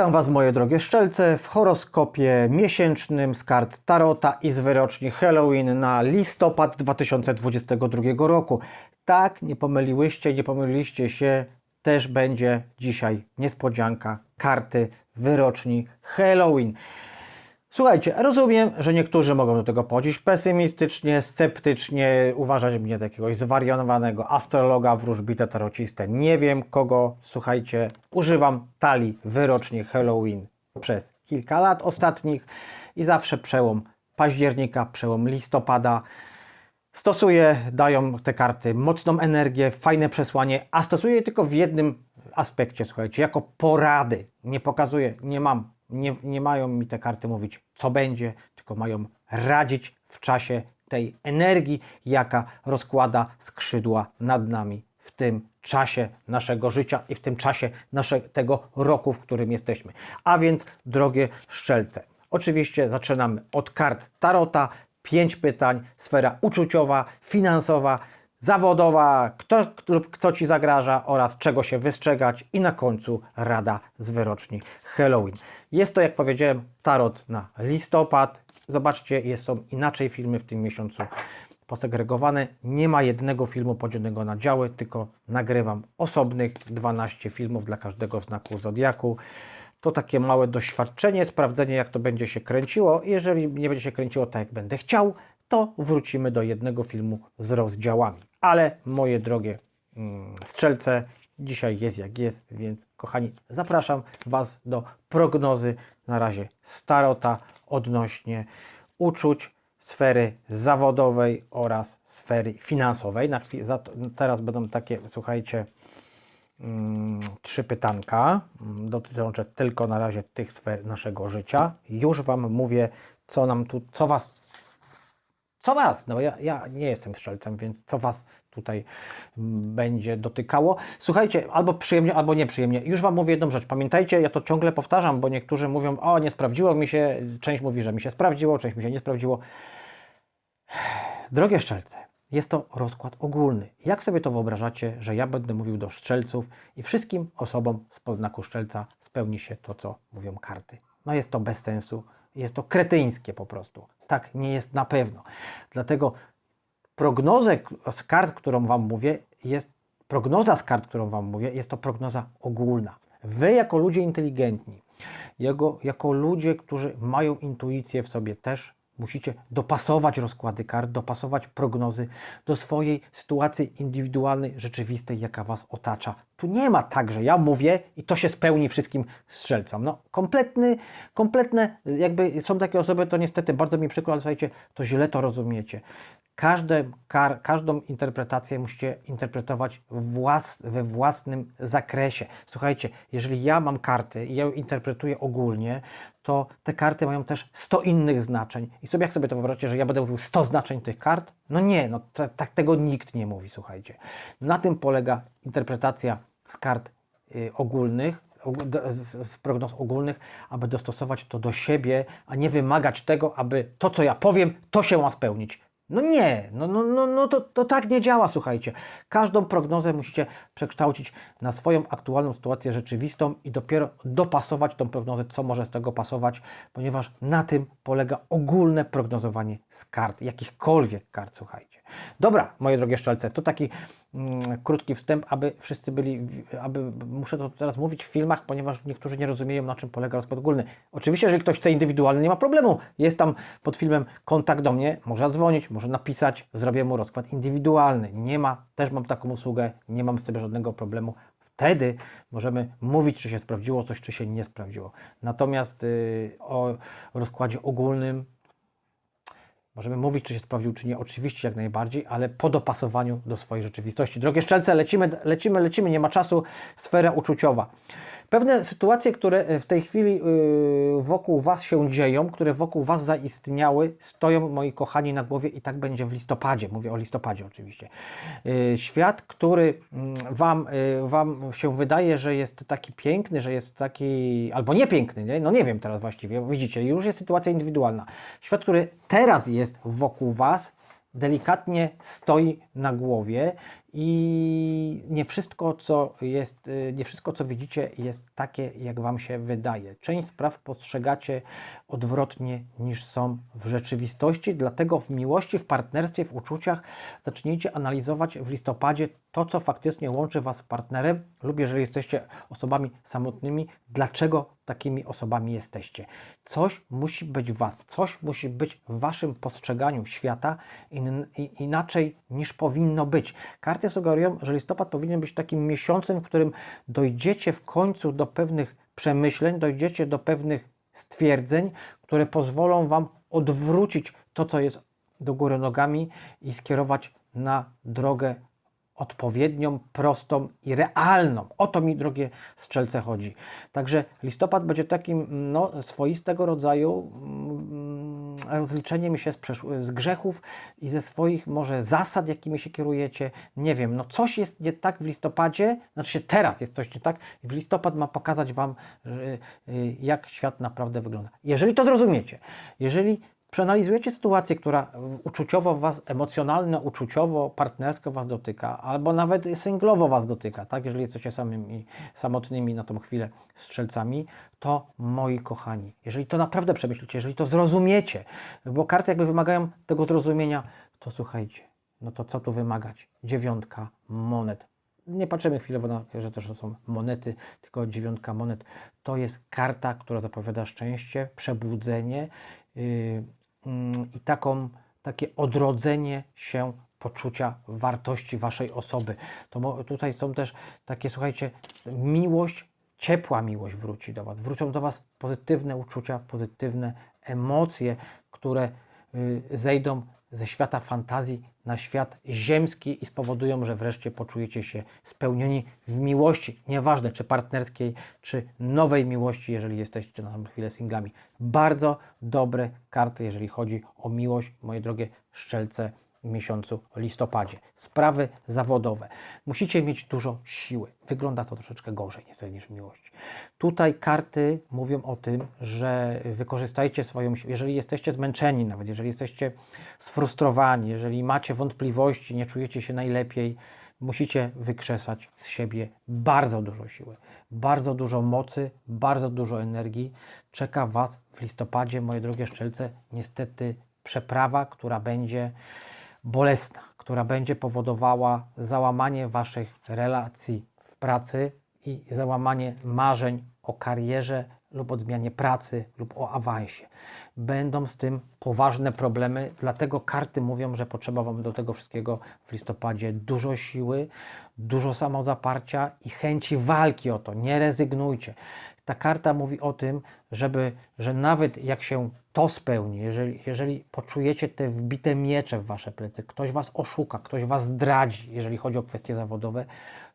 Witam Was moje drogie szczelce w horoskopie miesięcznym z kart Tarota i z wyroczni Halloween na listopad 2022 roku. Tak, nie pomyliłyście, nie pomyliliście się, też będzie dzisiaj niespodzianka karty wyroczni Halloween. Słuchajcie, rozumiem, że niektórzy mogą do tego podejść pesymistycznie, sceptycznie, uważać mnie za jakiegoś zwariowanego astrologa, wróżbitę, tarocistę. Nie wiem kogo, słuchajcie, używam talii wyrocznie Halloween przez kilka lat ostatnich i zawsze przełom października, przełom listopada. Stosuję, dają te karty mocną energię, fajne przesłanie, a stosuję je tylko w jednym aspekcie, słuchajcie, jako porady. Nie pokazuję, nie mam, nie, nie mają mi te karty mówić, co będzie, tylko mają radzić w czasie tej energii, jaka rozkłada skrzydła nad nami w tym czasie naszego życia i w tym czasie nasze, tego roku, w którym jesteśmy. A więc, drogie szczelce, oczywiście zaczynamy od kart Tarota. Pięć pytań, sfera uczuciowa, finansowa, zawodowa, kto lub co Ci zagraża oraz czego się wystrzegać i na końcu rada z wyroczni Halloween. Jest to, jak powiedziałem, tarot na listopad. Zobaczcie, jest, są inaczej filmy w tym miesiącu posegregowane. Nie ma jednego filmu podzielonego na działy, tylko nagrywam osobnych 12 filmów dla każdego znaku zodiaku. To takie małe doświadczenie, sprawdzenie jak to będzie się kręciło. Jeżeli nie będzie się kręciło tak jak będę chciał, to wrócimy do jednego filmu z rozdziałami. Ale moje drogie mm, strzelce, dzisiaj jest jak jest, więc kochani, zapraszam Was do prognozy na razie starota odnośnie uczuć sfery zawodowej oraz sfery finansowej. Na to, teraz będą takie, słuchajcie, mm, trzy pytanka mm, dotyczące tylko na razie tych sfer naszego życia. Już Wam mówię, co nam tu, co Was co Was, no bo ja, ja nie jestem strzelcem, więc co Was tutaj będzie dotykało. Słuchajcie, albo przyjemnie, albo nieprzyjemnie. Już Wam mówię jedną rzecz. Pamiętajcie, ja to ciągle powtarzam, bo niektórzy mówią, o nie sprawdziło mi się, część mówi, że mi się sprawdziło, część mi się nie sprawdziło. Drogie szczelce, jest to rozkład ogólny. Jak sobie to wyobrażacie, że ja będę mówił do szczelców i wszystkim osobom z podznaku szczelca spełni się to, co mówią karty? No jest to bez sensu, jest to kretyńskie po prostu. Tak nie jest na pewno. Dlatego prognozę z kart, którą Wam mówię, jest prognoza z kart, którą Wam mówię, jest to prognoza ogólna. Wy jako ludzie inteligentni, jako, jako ludzie, którzy mają intuicję w sobie też musicie dopasować rozkłady kart, dopasować prognozy do swojej sytuacji indywidualnej, rzeczywistej, jaka Was otacza. Tu nie ma tak, że ja mówię i to się spełni wszystkim strzelcom. No, kompletny, kompletne, jakby są takie osoby, to niestety bardzo mi przykro, ale słuchajcie, to źle to rozumiecie. Każde, kar, każdą interpretację musicie interpretować włas, we własnym zakresie. Słuchajcie, jeżeli ja mam karty i ja interpretuję ogólnie, to te karty mają też 100 innych znaczeń. I sobie jak sobie to wyobraźcie, że ja będę mówił 100 znaczeń tych kart? No nie, no tego nikt nie mówi, słuchajcie. Na tym polega interpretacja z kart y, ogólnych, z prognoz ogólnych, aby dostosować to do siebie, a nie wymagać tego, aby to, co ja powiem, to się ma spełnić. No nie, no, no, no, no to, to tak nie działa, słuchajcie. Każdą prognozę musicie przekształcić na swoją aktualną sytuację rzeczywistą i dopiero dopasować tą prognozę, co może z tego pasować, ponieważ na tym polega ogólne prognozowanie z kart, jakichkolwiek kart, słuchajcie. Dobra, moje drogie szczelce, to taki mm, krótki wstęp, aby wszyscy byli, aby muszę to teraz mówić w filmach, ponieważ niektórzy nie rozumieją, na czym polega rozkład ogólny. Oczywiście, jeżeli ktoś chce indywidualny, nie ma problemu. Jest tam pod filmem kontakt do mnie, może zadzwonić, może napisać, zrobię mu rozkład indywidualny. Nie ma, też mam taką usługę, nie mam z tym żadnego problemu. Wtedy możemy mówić, czy się sprawdziło coś, czy się nie sprawdziło. Natomiast yy, o rozkładzie ogólnym Możemy mówić, czy się sprawdził, czy nie. Oczywiście jak najbardziej, ale po dopasowaniu do swojej rzeczywistości. Drogie szczelce, lecimy, lecimy, lecimy, nie ma czasu. Sfera uczuciowa. Pewne sytuacje, które w tej chwili yy, wokół Was się dzieją, które wokół Was zaistniały, stoją, moi kochani, na głowie i tak będzie w listopadzie. Mówię o listopadzie oczywiście. Yy, świat, który yy, wam, wam się wydaje, że jest taki piękny, że jest taki, albo niepiękny, nie? no nie wiem teraz właściwie, widzicie, już jest sytuacja indywidualna. Świat, który teraz jest wokół Was, delikatnie stoi na głowie i nie wszystko, co jest, y, nie wszystko, co widzicie, jest takie, jak Wam się wydaje. Część spraw postrzegacie odwrotnie niż są w rzeczywistości, dlatego w miłości, w partnerstwie, w uczuciach zacznijcie analizować w listopadzie to, co faktycznie łączy Was z partnerem, lub jeżeli jesteście osobami samotnymi, dlaczego takimi osobami jesteście. Coś musi być w Was, coś musi być w Waszym postrzeganiu świata in, inaczej niż powinno być. Karty sugerują, że listopad powinien być takim miesiącem, w którym dojdziecie w końcu do pewnych przemyśleń, dojdziecie do pewnych stwierdzeń, które pozwolą Wam odwrócić to, co jest do góry nogami i skierować na drogę odpowiednią, prostą i realną. O to mi, drogie strzelce, chodzi. Także listopad będzie takim no, swoistego rodzaju mm, rozliczeniem się z, z grzechów i ze swoich może zasad, jakimi się kierujecie. Nie wiem, no coś jest nie tak w listopadzie, znaczy się teraz jest coś nie tak i w listopad ma pokazać Wam, że, y, jak świat naprawdę wygląda. Jeżeli to zrozumiecie, jeżeli przeanalizujecie sytuację, która uczuciowo Was, emocjonalno, uczuciowo, partnersko Was dotyka, albo nawet singlowo Was dotyka, tak? Jeżeli jesteście samymi, samotnymi na tą chwilę strzelcami, to moi kochani, jeżeli to naprawdę przemyślicie, jeżeli to zrozumiecie, bo karty jakby wymagają tego zrozumienia, to słuchajcie, no to co tu wymagać? Dziewiątka monet. Nie patrzymy chwilowo na, że to że są monety, tylko dziewiątka monet. To jest karta, która zapowiada szczęście, przebudzenie yy, i taką, takie odrodzenie się poczucia wartości Waszej osoby. To tutaj są też takie, słuchajcie, miłość, ciepła miłość wróci do Was. Wrócą do Was pozytywne uczucia, pozytywne emocje, które y, zejdą ze świata fantazji na świat ziemski i spowodują, że wreszcie poczujecie się spełnieni w miłości, nieważne czy partnerskiej, czy nowej miłości, jeżeli jesteście na chwilę singlami. Bardzo dobre karty, jeżeli chodzi o miłość, moje drogie szczelce miesiącu listopadzie. Sprawy zawodowe. Musicie mieć dużo siły. Wygląda to troszeczkę gorzej niestety niż w miłości. Tutaj karty mówią o tym, że wykorzystajcie swoją siłę. Jeżeli jesteście zmęczeni, nawet jeżeli jesteście sfrustrowani, jeżeli macie wątpliwości, nie czujecie się najlepiej, musicie wykrzesać z siebie bardzo dużo siły, bardzo dużo mocy, bardzo dużo energii. Czeka Was w listopadzie, moje drogie szczelce, niestety przeprawa, która będzie bolesna, która będzie powodowała załamanie Waszych relacji w pracy i załamanie marzeń o karierze lub o zmianie pracy lub o awansie. Będą z tym poważne problemy, dlatego karty mówią, że potrzeba Wam do tego wszystkiego w listopadzie dużo siły, dużo samozaparcia i chęci walki o to. Nie rezygnujcie. Ta karta mówi o tym, żeby, że nawet jak się to spełni, jeżeli, jeżeli poczujecie te wbite miecze w Wasze plecy, ktoś Was oszuka, ktoś Was zdradzi, jeżeli chodzi o kwestie zawodowe,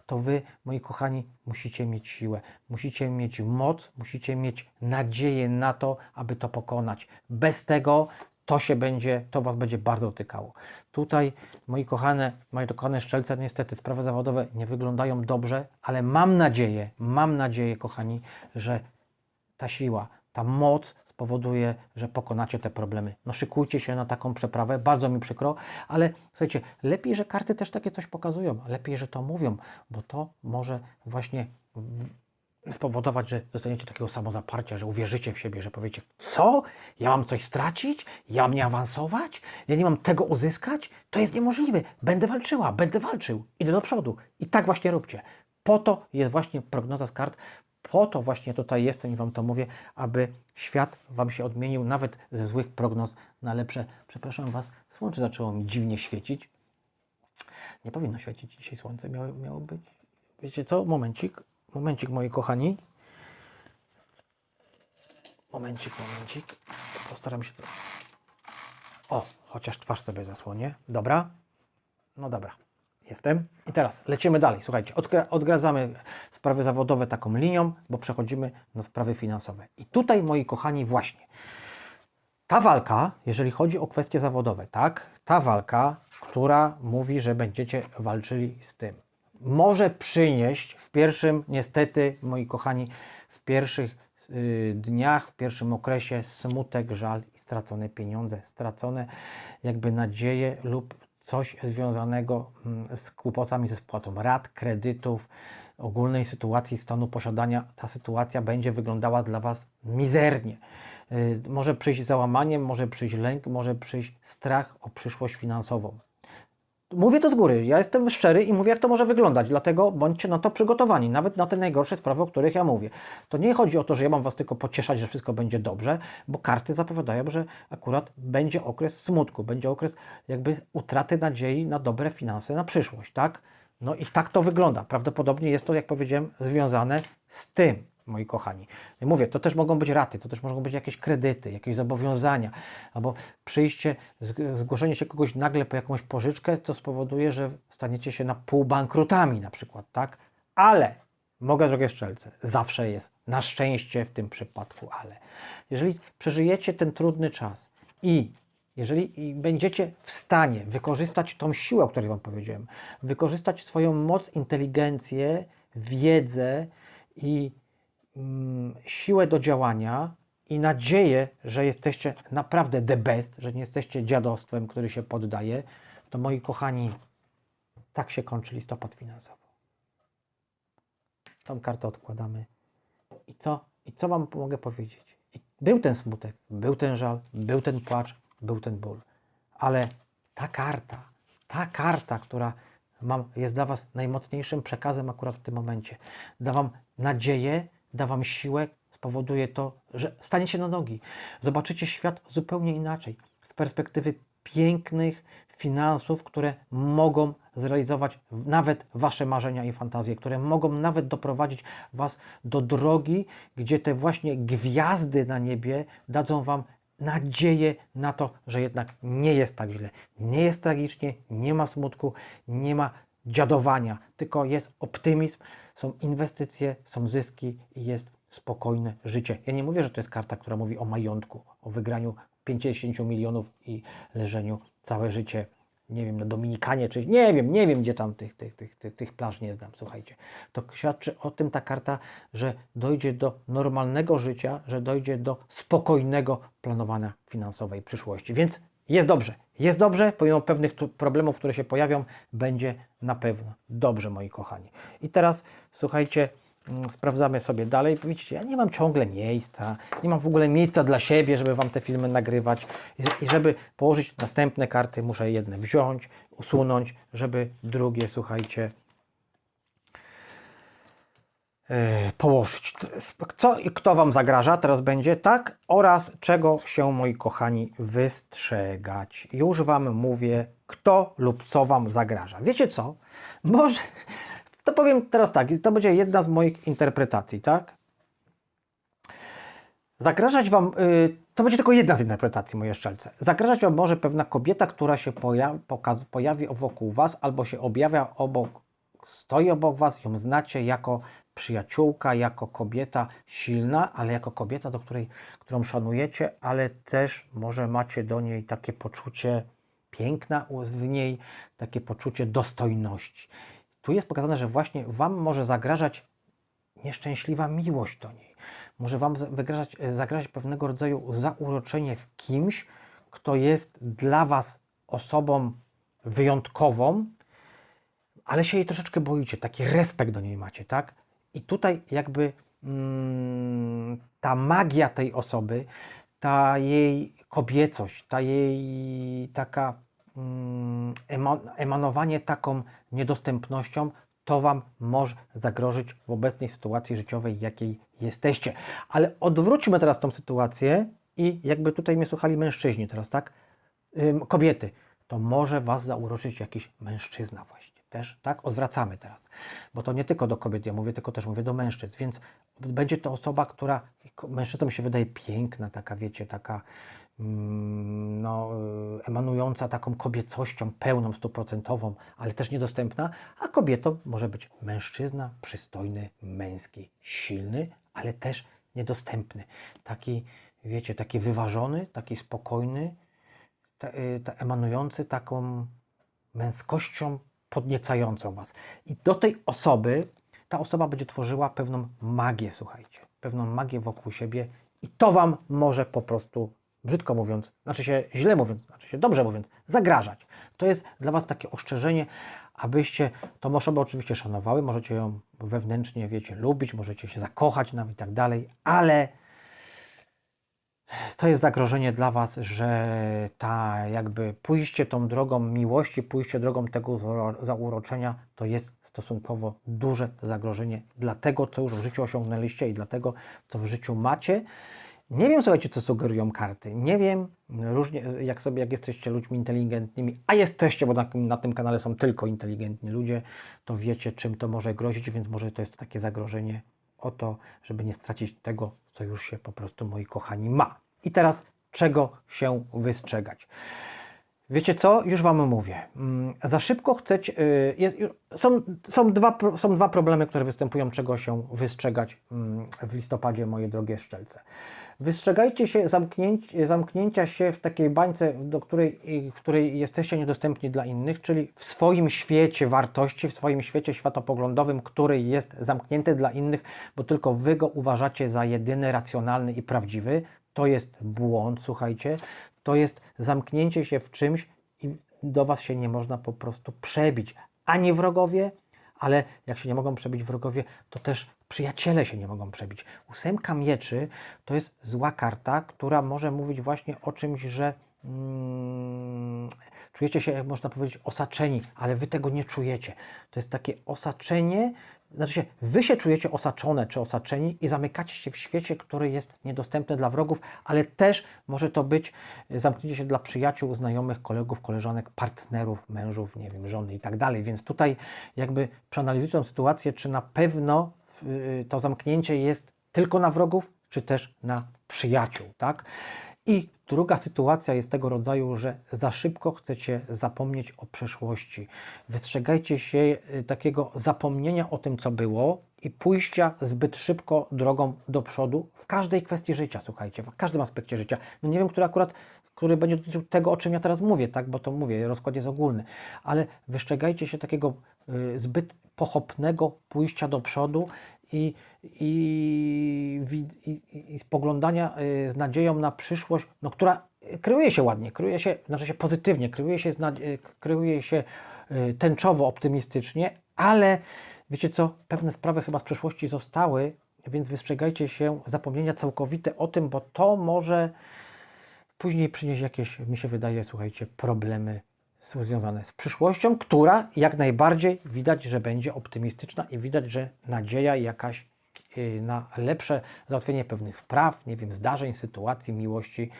to Wy, moi kochani, musicie mieć siłę, musicie mieć moc, musicie mieć nadzieję na to, aby to pokonać. Bez tego to się będzie, to Was będzie bardzo dotykało. Tutaj, moi kochane, moje kochane szczelce, niestety sprawy zawodowe nie wyglądają dobrze, ale mam nadzieję, mam nadzieję, kochani, że ta siła, ta moc spowoduje, że pokonacie te problemy. No szykujcie się na taką przeprawę, bardzo mi przykro, ale słuchajcie, lepiej, że karty też takie coś pokazują, lepiej, że to mówią, bo to może właśnie spowodować, że dostaniecie takiego samozaparcia, że uwierzycie w siebie, że powiecie, co? Ja mam coś stracić? Ja mam nie awansować? Ja nie mam tego uzyskać? To jest niemożliwe. Będę walczyła, będę walczył. Idę do przodu. I tak właśnie róbcie. Po to jest właśnie prognoza z kart, po to właśnie tutaj jestem i Wam to mówię, aby świat Wam się odmienił nawet ze złych prognoz na lepsze. Przepraszam Was, słońce zaczęło mi dziwnie świecić. Nie powinno świecić dzisiaj słońce, miało, miało być. Wiecie co? Momencik, momencik moi kochani. Momencik, momencik. Postaram się. O, chociaż twarz sobie zasłonię. Dobra. No dobra. Jestem. I teraz lecimy dalej. Słuchajcie, odgra- odgradzamy sprawy zawodowe taką linią, bo przechodzimy na sprawy finansowe. I tutaj, moi kochani, właśnie ta walka, jeżeli chodzi o kwestie zawodowe, tak, ta walka, która mówi, że będziecie walczyli z tym, może przynieść w pierwszym, niestety, moi kochani, w pierwszych y, dniach, w pierwszym okresie smutek, żal i stracone pieniądze, stracone jakby nadzieje lub coś związanego mm, z kłopotami ze spłatą rat, kredytów, ogólnej sytuacji stanu posiadania, ta sytuacja będzie wyglądała dla Was mizernie. Y, Może przyjść załamanie, może przyjść lęk, może przyjść strach o przyszłość finansową. Mówię to z góry, ja jestem szczery i mówię, jak to może wyglądać, dlatego bądźcie na to przygotowani, nawet na te najgorsze sprawy, o których ja mówię. To nie chodzi o to, że ja mam Was tylko pocieszać, że wszystko będzie dobrze, bo karty zapowiadają, że akurat będzie okres smutku, będzie okres jakby utraty nadziei na dobre finanse na przyszłość, tak? No i tak to wygląda. Prawdopodobnie jest to, jak powiedziałem, związane z tym, moi kochani. I Mówię, to też mogą być raty, to też mogą być jakieś kredyty, jakieś zobowiązania, albo przyjście, zg- zgłoszenie się kogoś nagle po jakąś pożyczkę, co spowoduje, że staniecie się na pół bankrutami na przykład, tak? Ale, mogę drogie szczelce, zawsze jest na szczęście w tym przypadku, ale. Jeżeli przeżyjecie ten trudny czas i jeżeli będziecie w stanie wykorzystać tą siłę, o której Wam powiedziałem, wykorzystać swoją moc, inteligencję, wiedzę i siłę do działania i nadzieję, że jesteście naprawdę the best, że nie jesteście dziadostwem, który się poddaje, to moi kochani, tak się kończy listopad finansowo. Tą kartę odkładamy. I co, I co Wam mogę powiedzieć? I był ten smutek, był ten żal, był ten płacz, był ten ból. Ale ta karta, ta karta, która mam, jest dla Was najmocniejszym przekazem akurat w tym momencie, da Wam nadzieję, da Wam siłę, spowoduje to, że staniecie na nogi. Zobaczycie świat zupełnie inaczej, z perspektywy pięknych finansów, które mogą zrealizować nawet Wasze marzenia i fantazje, które mogą nawet doprowadzić Was do drogi, gdzie te właśnie gwiazdy na niebie dadzą Wam nadzieję na to, że jednak nie jest tak źle, nie jest tragicznie, nie ma smutku, nie ma dziadowania, tylko jest optymizm, są inwestycje, są zyski i jest spokojne życie. Ja nie mówię, że to jest karta, która mówi o majątku, o wygraniu 50 milionów i leżeniu całe życie, nie wiem, na Dominikanie, czy nie wiem, nie wiem, gdzie tam tych, tych, tych, tych, tych plaż nie znam, słuchajcie. To świadczy o tym ta karta, że dojdzie do normalnego życia, że dojdzie do spokojnego planowania finansowej przyszłości. Więc jest dobrze, jest dobrze, pomimo pewnych problemów, które się pojawią, będzie na pewno dobrze, moi kochani. I teraz, słuchajcie, mm, sprawdzamy sobie dalej. Widzicie, ja nie mam ciągle miejsca, nie mam w ogóle miejsca dla siebie, żeby Wam te filmy nagrywać i, żeby położyć następne karty, muszę jedne wziąć, usunąć, żeby drugie, słuchajcie, położyć. To jest- Co i kto Wam zagraża, teraz będzie tak, oraz czego się, moi kochani, wystrzegać. Już Wam mówię, kto lub co Wam zagraża. Wiecie co? Może, to powiem teraz tak, to będzie jedna z moich interpretacji, tak? Zagrażać Wam, y, to będzie tylko jedna z interpretacji, moje szczelce. Zagrażać Wam może pewna kobieta, która się poja pokaz pojawi wokół Was albo się objawia obok, stoi obok Was, ją znacie jako przyjaciółka, jako kobieta silna, ale jako kobieta, do której, którą szanujecie, ale też może macie do niej takie poczucie piękna w niej, takie poczucie dostojności. Tu jest pokazane, że właśnie Wam może zagrażać nieszczęśliwa miłość do niej. Może Wam za- wygrażać, e, zagrażać pewnego rodzaju zauroczenie w kimś, kto jest dla Was osobą wyjątkową, ale się jej troszeczkę boicie, taki respekt do niej macie, tak? I tutaj jakby mm, ta magia tej osoby, ta jej kobiecość, ta jej taka mm, ema, emanowanie taką niedostępnością, to Wam może zagrożyć w obecnej sytuacji życiowej, jakiej jesteście. Ale odwróćmy teraz tą sytuację i jakby tutaj mnie słuchali mężczyźni teraz, tak? Ym, kobiety, to może Was zauroczyć jakiś mężczyzna właśnie. Też, tak? Odwracamy teraz. Bo to nie tylko do kobiet ja mówię, tylko też mówię do mężczyzn. Więc będzie to osoba, która mężczyznom się wydaje piękna, taka wiecie, taka mm, no, y, emanująca taką kobiecością pełną, stuprocentową, ale też niedostępna, a kobietą może być mężczyzna przystojny, męski, silny, ale też niedostępny. Taki, wiecie, taki wyważony, taki spokojny, ta, y, ta emanujący taką męskością podniecającą was. I do tej osoby ta osoba będzie tworzyła pewną magię, słuchajcie, pewną magię wokół siebie i to wam może po prostu brzydko mówiąc, znaczy się źle mówiąc, znaczy się dobrze mówiąc, zagrażać. To jest dla Was takie ostrzeżenie, abyście tą osobę oczywiście szanowały, możecie ją wewnętrznie, wiecie, lubić, możecie się zakochać nawet i tak dalej, ale to jest zagrożenie dla Was, że ta jakby pójście tą drogą miłości, pójście drogą tego uro- zauroczenia, to jest stosunkowo duże zagrożenie dla tego, co już w życiu osiągnęliście i dla tego, co w życiu macie. Nie wiem, słuchajcie, co sugerują karty. Nie wiem, różnie, jak sobie, jak jesteście ludźmi inteligentnymi, a jesteście, bo na, na tym kanale są tylko inteligentni ludzie, to wiecie, czym to może grozić, więc może to jest takie zagrożenie o to, żeby nie stracić tego, co już się po prostu, moi kochani, ma. I teraz, czego się wystrzegać? Wiecie co? Już Wam mówię. Mm, Za szybko chcecie. y, Jest, już- są, są, dwa, są dwa problemy, które występują, czego się wystrzegać mm, w listopadzie, moje drogie szczelce. Wystrzegajcie się zamknięć, zamknięcia się w takiej bańce, do której, y, w której jesteście niedostępni dla innych, czyli w swoim świecie wartości, w swoim świecie światopoglądowym, który jest zamknięty dla innych, bo tylko Wy go uważacie za jedyny racjonalny i prawdziwy. To jest błąd, słuchajcie. To jest zamknięcie się w czymś i do Was się nie można po prostu przebić. Ani wrogowie, ale jak się nie mogą przebić wrogowie, to też przyjaciele się nie mogą przebić. Ósemka mieczy to jest zła karta, która może mówić właśnie o czymś, że mm, czujecie się, jak można powiedzieć, osaczeni, ale wy tego nie czujecie. To jest takie osaczenie, znaczy wy się czujecie osaczone czy osaczeni i zamykacie się w świecie, który jest niedostępny dla wrogów, ale też może to być e, zamknięcie się dla przyjaciół, znajomych, kolegów, koleżanek, partnerów, mężów, nie wiem, żony i tak dalej. Więc tutaj jakby przeanalizuję tę sytuację, czy na pewno y, to zamknięcie jest tylko na wrogów, czy też na przyjaciół, tak? I druga sytuacja jest tego rodzaju, że za szybko chcecie zapomnieć o przeszłości. Wystrzegajcie się y, takiego zapomnienia o tym, co było i pójścia zbyt szybko drogą do przodu w każdej kwestii życia, słuchajcie, w każdym aspekcie życia. No nie wiem, który akurat, który będzie dotyczył tego, o czym ja teraz mówię, tak, bo to mówię, rozkład jest ogólny, ale wystrzegajcie się takiego y, zbyt pochopnego pójścia do przodu i, i, i, i, spoglądania y, z nadzieją na przyszłość, no, która kryje się ładnie, kryje się, znaczy się pozytywnie, kryje się, y, kryje się y, tęczowo, optymistycznie, ale wiecie co, pewne sprawy chyba z przeszłości zostały, więc wystrzegajcie się zapomnienia całkowite o tym, bo to może później przynieść jakieś, mi się wydaje, słuchajcie, problemy z- związane z przyszłością, która jak najbardziej widać, że będzie optymistyczna i widać, że nadzieja jakaś y, na lepsze załatwienie pewnych spraw, nie wiem, zdarzeń, sytuacji, miłości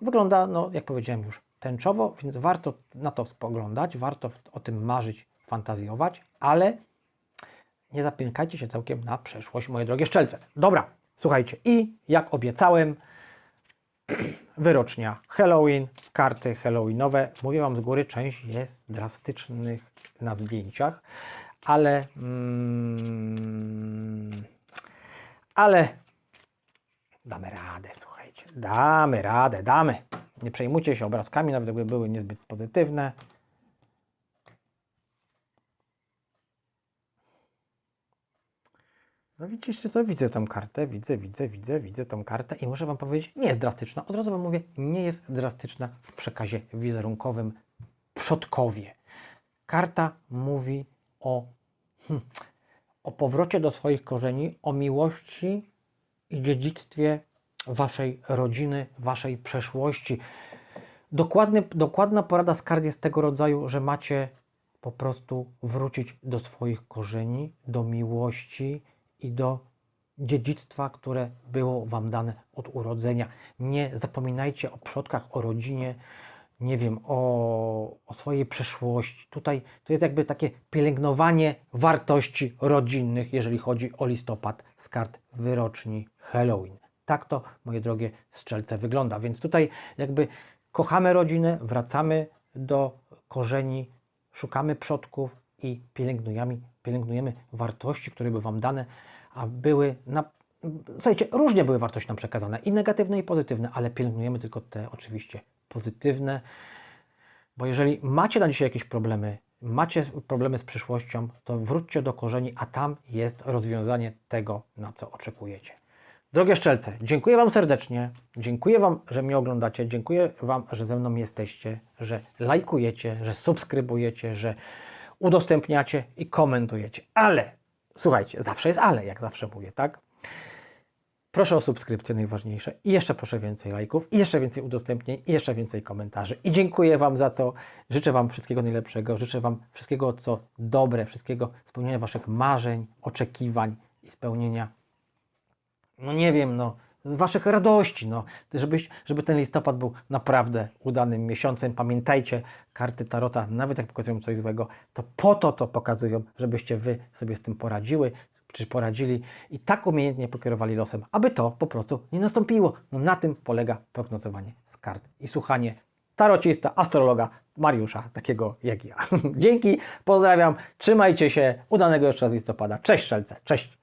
wygląda, no jak powiedziałem już, tęczowo, więc warto na to spoglądać, warto o tym marzyć, fantazjować, ale nie zapiękajcie się całkiem na przeszłość, moje drogie szczelce. Dobra, słuchajcie, i jak obiecałem, wyrocznia Halloween, karty Halloweenowe. Mówię Wam z góry, część jest drastycznych na zdjęciach, ale mm, ale damy radę, słuchajcie, damy radę, damy. Nie przejmujcie się obrazkami, nawet gdyby były niezbyt pozytywne. No widzicie co, widzę tą kartę, widzę, widzę, widzę, widzę tą kartę i muszę Wam powiedzieć, nie jest drastyczna. Od razu Wam mówię, nie jest drastyczna w przekazie wizerunkowym przodkowie. Karta mówi o, hmm, o powrocie do swoich korzeni, o miłości i dziedzictwie Waszej rodziny, Waszej przeszłości. Dokładny, dokładna porada z kart jest tego rodzaju, że macie po prostu wrócić do swoich korzeni, do miłości i do dziedzictwa, które było Wam dane od urodzenia. Nie zapominajcie o przodkach, o rodzinie, nie wiem, o, o swojej przeszłości. Tutaj to jest jakby takie pielęgnowanie wartości rodzinnych, jeżeli chodzi o listopad z kart wyroczni Halloween. Tak to, moje drogie strzelce, wygląda. Więc tutaj jakby kochamy rodzinę, wracamy do korzeni, szukamy przodków i pielęgnujemy, pielęgnujemy wartości, które były Wam dane, a były na. Słuchajcie, różnie były wartości nam przekazane, i negatywne, i pozytywne, ale pielęgnujemy tylko te oczywiście pozytywne, bo jeżeli macie na dzisiaj jakieś problemy, macie problemy z przyszłością, to wróćcie do korzeni, a tam jest rozwiązanie tego, na co oczekujecie. Drogie szczelce, dziękuję Wam serdecznie. Dziękuję Wam, że mnie oglądacie. Dziękuję Wam, że ze mną jesteście, że lajkujecie, że subskrybujecie, że udostępniacie i komentujecie. Ale, słuchajcie, zawsze jest ale, jak zawsze mówię, tak? Proszę o subskrypcję, najważniejsze. I jeszcze proszę więcej lajków, i jeszcze więcej udostępnień, i jeszcze więcej komentarzy. I dziękuję Wam za to. Życzę Wam wszystkiego najlepszego. Życzę Wam wszystkiego, co dobre, wszystkiego spełnienia Waszych marzeń, oczekiwań i spełnienia, no nie wiem, no, Waszych radości, no, żebyś, żeby ten listopad był naprawdę udanym miesiącem. Pamiętajcie, karty Tarota, nawet jak pokazują coś złego, to po to to pokazują, żebyście Wy sobie z tym poradziły, czy poradzili i tak umiejętnie pokierowali losem, aby to po prostu nie nastąpiło. No na tym polega prognozowanie z kart i słuchanie tarocista, astrologa Mariusza, takiego jak ja. Dzięki, pozdrawiam, trzymajcie się, udanego jeszcze raz listopada. Cześć Szelce, cześć!